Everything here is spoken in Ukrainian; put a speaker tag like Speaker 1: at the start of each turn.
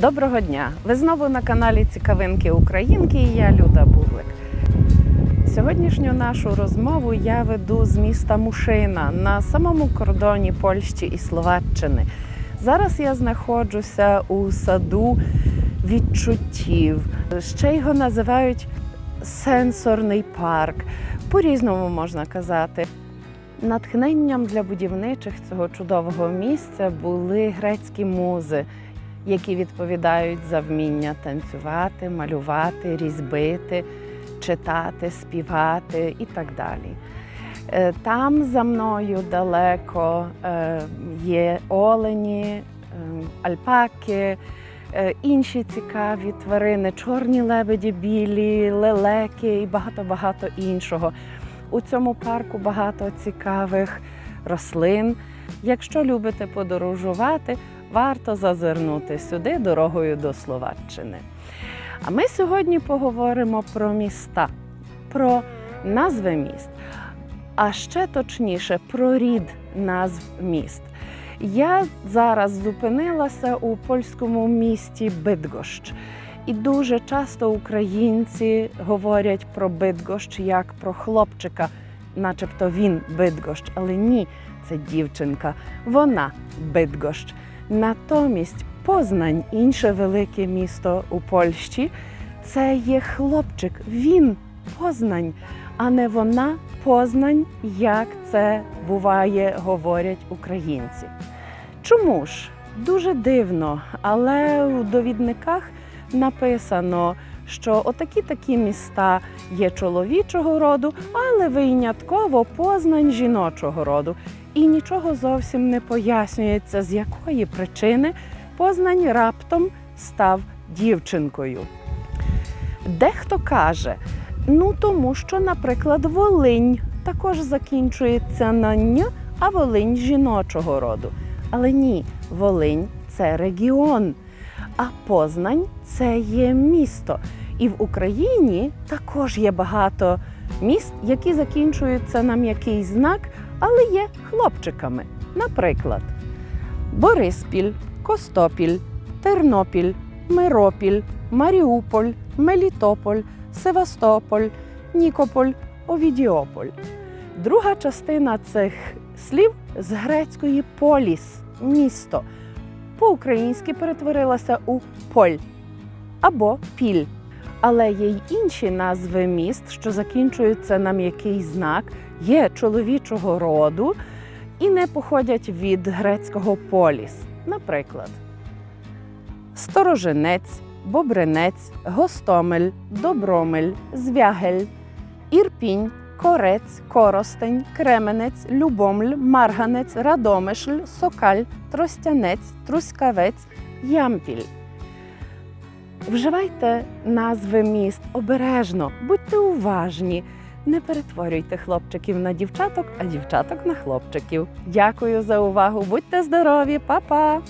Speaker 1: Доброго дня! Ви знову на каналі Цікавинки Українки і я Люда Бублик. Сьогоднішню нашу розмову я веду з міста Мушина на самому кордоні Польщі і Словаччини. Зараз я знаходжуся у саду відчуттів. Ще його називають сенсорний парк. По-різному можна казати. Натхненням для будівничих цього чудового місця були грецькі музи, які відповідають за вміння танцювати, малювати, різьбити, читати, співати і так далі. Е, Там за мною далеко е, є олені, е, альпаки, інші цікаві тварини, чорні лебеді, білі, лелеки і багато-багато іншого. У цьому парку багато цікавих рослин. Якщо любите подорожувати, варто зазирнути сюди дорогою до Словаччини. А ми сьогодні поговоримо про міста, про назви міст, а ще точніше про рід назв міст. Я зараз зупинилася у польському місті Бидгощ. І дуже часто українці говорять про Бидгощ як про хлопчика, начебто він Бидгощ, але ні, це дівчинка, вона Бидгощ. Натомість Познань, інше велике місто у Польщі, це є хлопчик, він Познань, а не вона Познань, як це буває, говорять українці. Чому ж? Дуже дивно, але у довідниках написано, що отакі такі міста є чоловічого роду, але винятково познань жіночого роду. І нічого зовсім не пояснюється, з якої причини познань раптом став дівчинкою. Дехто каже, ну тому що, наприклад, Волинь також закінчується на ня, а Волинь жіночого роду. Але ні, Волинь це регіон, а Познань це є місто. І в Україні також є багато міст, які закінчуються на м'який знак, але є хлопчиками. Наприклад, Бориспіль, Костопіль, Тернопіль, Миропіль, Маріуполь, Мелітополь, Севастополь, Нікополь, Овідіополь. Друга частина цих слів з грецької поліс місто. По-українськи перетворилася у поль або піль. Але є й інші назви міст, що закінчуються на м'який знак, є чоловічого роду і не походять від грецького поліс. Наприклад, Сторожинець, Бобринець, Гостомель, Добромель, Звягель, Ірпінь, Корець, Коростень, Кременець, Любомль, Марганець, Радомишль, Сокаль, Тростянець, Трускавець, Ямпіль. Вживайте назви міст обережно, будьте уважні. Не перетворюйте хлопчиків на дівчаток, а дівчаток на хлопчиків. Дякую за увагу. Будьте здорові, Па-па!